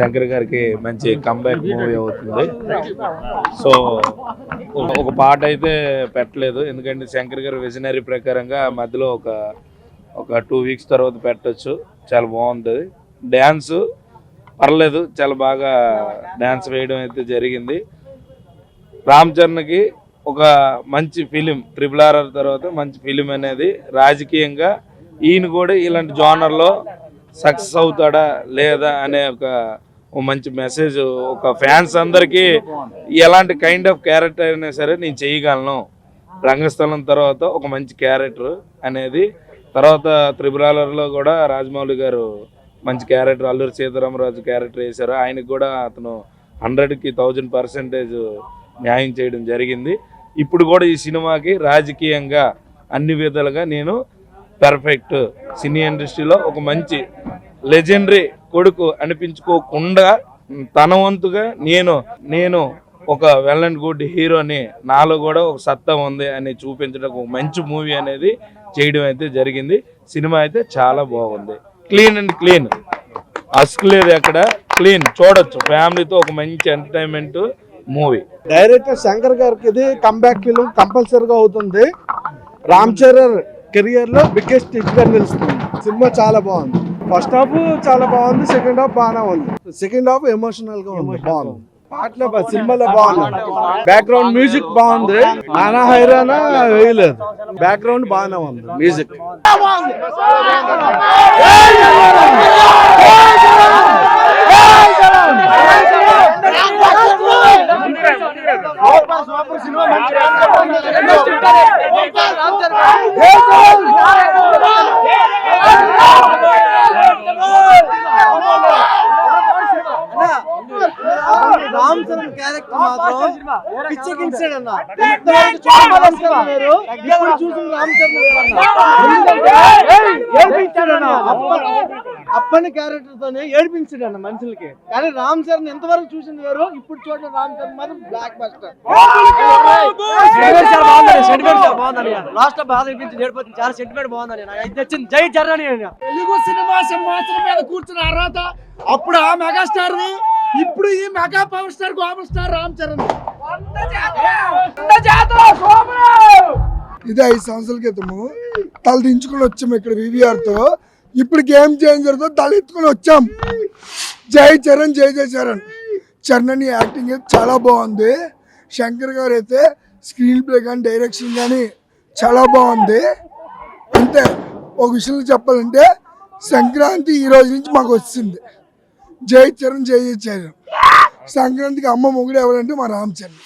శంకర్ గారికి మంచి comeback movie అవుతుంది. సో ఒక- పాట అయితే పెట్టలేదు. ఎందుకంటే శంకర్ గారి విజనరీ ప్రకారంగా మధ్యలో ఒక ఒక టూ వీక్స్ తర్వాత పెట్టొచ్చు. చాలా బాగుంటుంది డ్యాన్స్ పర్లేదు. చాలా బాగా డ్యాన్స్ వేయడం అయితే జరిగింది. రామ్ చరణ్కి ఒక మంచి ఫిలిం ట్రిపుల్ ఆర్ తర్వాత మంచి ఫిలిం అనేది రాజకీయంగా ఈయన కూడా ఇలాంటి జోనర్లో సక్సెస్ అవుతాడా లేదా అనే ఒక మంచి మెసేజ్ ఒక ఫ్యాన్స్ అందరికీ ఎలాంటి కైండ్ ఆఫ్ క్యారెక్టర్ అయినా సరే నేను చేయగలను. రంగస్థలం తర్వాత ఒక మంచి క్యారెక్టర్ అనేది తర్వాత త్రిపురాలలో కూడా రాజమౌళి గారు మంచి క్యారెక్టర్ అల్లూరి సీతారామరాజు క్యారెక్టర్ వేశారు. ఆయనకు కూడా అతను హండ్రెడ్కి థౌజండ్ పర్సెంటేజ్ న్యాయం చేయడం జరిగింది. ఇప్పుడు కూడా ఈ సినిమాకి రాజకీయంగా అన్ని విధాలుగా నేను పర్ఫెక్ట్ సినీ ఇండస్ట్రీలో ఒక మంచి లెజెండరీ కొడుకు అనిపించుకోకుండా తన వంతుగా నేను నేను ఒక వెల్ అండ్ గుడ్ హీరోని నాలో కూడా ఒక సత్తా ఉంది అని చూపించడం ఒక మంచి మూవీ అనేది చేయడం అయితే జరిగింది. సినిమా అయితే చాలా బాగుంది. Clean and clean. అస్క్ లేదు ఎక్కడ. క్లీన్. చూడొచ్చు. ఫ్యామిలీతో ఒక మంచి ఎంటర్టైన్మెంట్ మూవీ. డైరెక్టర్ శంకర్ గారికి ఇది కంబ్యాక్ ఫిలిం కంపల్సరీగా అవుతుంది. రామ్ చరణ్ కెరియర్లో బిగ్గెస్ట్ హిట్ నిలుస్తుంది. సినిమా చాలా బాగుంది. ఫస్ట్ హాఫ్ చాలా బాగుంది సెకండ్ హాఫ్ బాగానే ఉంది. సెకండ్ హాఫ్ ఎమోషనల్గా ఉంది బాగుంది. పాటలో సినిమాలో బాగుంది. బ్యాక్గ్రౌండ్ మ్యూజిక్ బాగుంది. నానా హైరానా వేయలేదు. బ్యాక్గ్రౌండ్ బాగానే ఉంది మ్యూజిక్ రామ్ చరణ్ క్యారెక్టర్ మాత్రం పిచ్చెక్కించాడు అన్న. ఇప్పుడు చూసిన రామ్ చరణ్ అప్పని క్యారెక్టర్ తోనే ఏడిపించాడు అన్న మనుషులకి. కానీ రామ్ చరణ్ ఎంతవరకు చూసింది వేరు ఇప్పుడు చూడడం రామ్ చరణ్ మాత్రం బ్లాక్ బస్టర్ లాస్ట్ బాధ అనిపించింది ఏడిపోతుంది చాలా సెంటిమెంట్ బాగుందని నాకు ఇది తెచ్చింది జై అని తెలుగు సినిమా సింహాసనం మీద కూర్చున్న అర్హత అప్పుడు ఆ మెగాస్టార్ ఇప్పుడు ఈ mega power star global star Ram Charan. ఇది ఐదు సంవత్సరాల క్రితము తల దించుకుని వచ్చాము ఇక్కడ వివిఆర్తో ఇప్పుడు గేమ్ చేంజర్తో తలెత్తుకుని వచ్చాం. జై చరణ్ జై జై చరణ్. చరణ్ యాక్టింగ్ అయితే చాలా బాగుంది. శంకర్ గారు అయితే స్క్రీన్ ప్లే కానీ డైరెక్షన్ కానీ చాలా బాగుంది. అంతే ఒక విషయంలో చెప్పాలంటే సంక్రాంతి ఈ రోజు నుంచి మాకు వచ్చింది. జై చరణ్ జై జై చరణ్. సంక్రాంతికి అమ్మ మొగుడు ఎవరంటే మా రామచరణ్